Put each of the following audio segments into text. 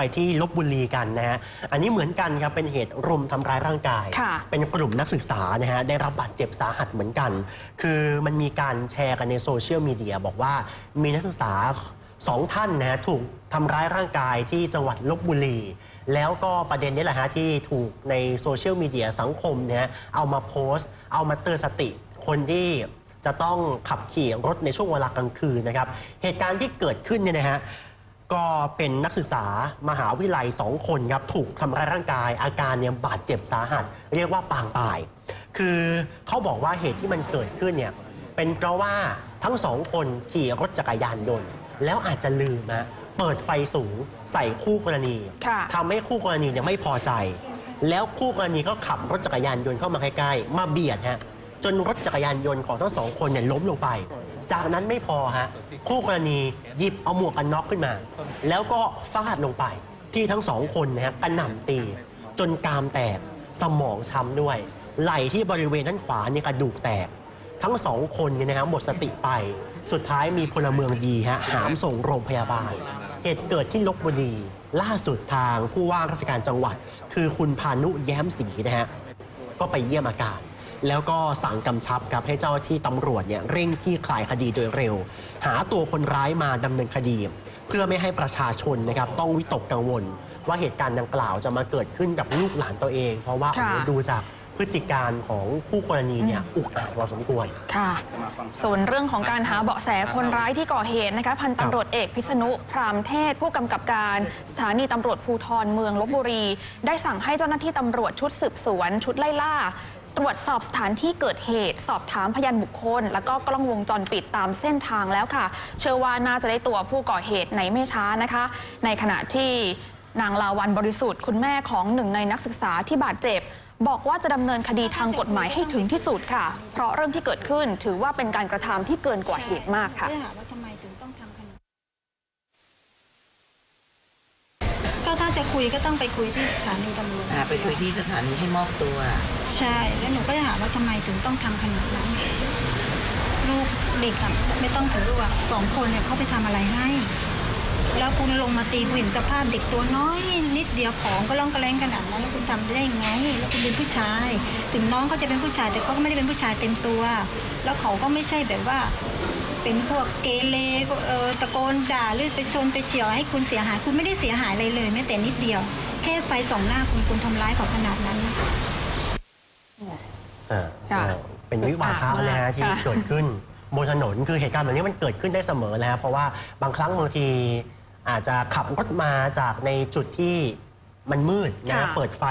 ไปที่ลบบุรีกันนะฮะอันนี้เหมือนกันครับเป็นเหตุรุมทำร้ายร่างกายค่ะเป็นกลุ่มนักศึกษานะฮะได้รับบาดเจ็บสาหัสเหมือนกัน คือมันมีการแชร์กันในโซเชียลมีเดียบอกว่ามีนักศึกษาสองท่านนะฮะถูกทำร้ายร่างกายที่จังหวัดลบบุรี แล้วก็ประเด็นนี้แหละฮะที่ถูกในโซเชียลมีเดียสังคมเนี่ยเอามาโพสต์ เอามาเตือนสติคนที่จะต้องขับขี่รถในช่วงเวลากลางคืนนะครับ เหตุการณ์ที่เกิดขึ้นเนี่ยนะฮะ ก็เป็นนักศึกษามหาวิทยาลัยสองคนครับถูกทำร้ายร่างกาย อาการเนี่ยบาดเจ็บสาหัส เรียกว่าปางตาย คือเขาบอกว่าเหตุที่มันเกิดขึ้นเนี่ยเป็นเพราะว่าทั้งสองคนขี่รถจักรยานยนต์ แล้วอาจจะลืมนะเปิดไฟสูงใส่คู่กรณีค่ะทำให้คู่กรณีเนี่ยไม่พอใจ แล้วคู่กรณีก็ขับรถจักรยานยนต์เข้ามาใกล้ๆมาเบียดฮะจนรถจักรยานยนต์ของทั้งสองคนเนี่ยล้มลงไป จากนั้นไม่พอฮะคู่กรณีหยิบเอาหมวกกันน็อกขึ้นมา แล้วก็ฟาดลงไปที่ทั้งสองคนนะฮะกระหน่ำตี จนกรามแตกสมองช้ำด้วย ไหล่ที่บริเวณด้านขวาเนี่ยกระดูกแตก ทั้งสองคนเนี่ยนะครับหมดสติไป สุดท้ายมีพลเมืองดีฮะหามส่งโรงพยาบาล เหตุเกิดที่ลบบุรี ล่าสุดทางผู้ว่าราชการจังหวัด คือคุณพานุแย้มศรีนะฮะก็ไปเยี่ยมอาการ แล้วก็สั่งกำชับครับให้เจ้าหน้าที่ตำรวจเนี่ยเร่งคลี่คลายคดีโดยเร็ว หาตัวคนร้ายมาดำเนินคดี เพื่อไม่ให้ประชาชนนะครับต้องวิตกกังวล ว่าเหตุการณ์ดังกล่าวจะมาเกิดขึ้นกับลูกหลานตัวเอง เพราะว่าค่ะ โอ้โหดูจากพฤติการของคู่กรณีเนี่ยอุกอาจพอสมควร ค่ะ ส่วนเรื่องของการหาเบาะแสคนร้ายที่ก่อเหตุนะคะพันตำรวจเอกพิษณุพรามเทศ ผู้กำกับการสถานีตำรวจภูธรเมืองลบบุรี ได้สั่งให้เจ้าหน้าที่ตำรวจชุดสืบสวน ชุดไล่ล่า ตรวจสอบสถานที่เกิดเหตุ สอบถามพยานบุคคล แล้วก็กล้องวงจรปิดตามเส้นทางแล้วค่ะ เชื่อว่าน่าจะได้ตัวผู้ก่อเหตุในไม่ช้านะคะ ในขณะที่นางลาวันบริสุทธิ์ คุณแม่ของหนึ่งในนักศึกษาที่บาดเจ็บ บอกว่าจะดำเนินคดีทางกฎหมายให้ถึงที่สุดค่ะ เพราะเรื่องที่เกิดขึ้นถือว่าเป็นการกระทำที่เกินกว่าเหตุมากค่ะเพื่อหาว่าทำไมถึงต้องทำขนาด ก็ถ้าจะคุยก็ต้องไปคุยที่สถานีตำรวจอ่าไปคุยที่สถานีให้มอบตัว ใช่ แล้วหนูก็จะถามว่าทำไมถึงต้องทำขนาดนั้น ลูกเด็กอะไม่ต้องถึงลูกอะสองคนเนี่ยเขาไปทำอะไรให้ แล้วคุณลงมาตีคุณเห็นสภาพเด็กตัวน้อย นิดเดียวของก็ร้องกระแรงขนาดนั้นแล้วคุณทำได้ยังไง แล้วคุณเป็นผู้ชาย ถึงน้องเขาจะเป็นผู้ชาย แต่เขาก็ไม่ได้เป็นผู้ชายเต็มตัว แล้วเขาก็ไม่ใช่แบบว่า เป็นพวกเกเรก็เออตะโก นด่าหรือไปชนไปเฉียวให้คุณเสียหาย คุณไม่ได้เสียหายอะไรเลยแม้แต่นิดเดียว แค่ไฟส่องหน้าคุณคุณทำร้ายเขาขนาดนั้นอ่าค่ะก็เป็นวิวาทะนะฮะที่ค่ะเกิดขึ้นบนถนนคือเหตุการณ์แบบนี้มันเกิดขึ้นได้เสมอแล้วเพราะว่าบางครั้งบางทีอาจจะขับรถมาจากในจุดที่ มันมืดนะค่ะเปิดไฟ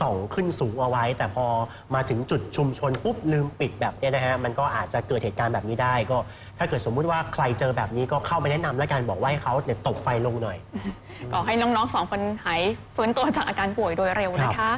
ส่องขึ้นสูงเอาไว้ แต่พอมาถึงจุดชุมชนปุ๊บลืมปิดแบบเนี้ยนะฮะมันก็อาจจะเกิดเหตุการณ์แบบนี้ได้ ก็ถ้าเกิดสมมุติว่าใครเจอแบบนี้ก็เข้าไปแนะนำและกันบอกว่าให้เขาเนี่ยตบไฟลงหน่อย ก็ให้น้องๆสองคนหายฟื้นตัวจากอาการป่วยโดยเร็วนะคะ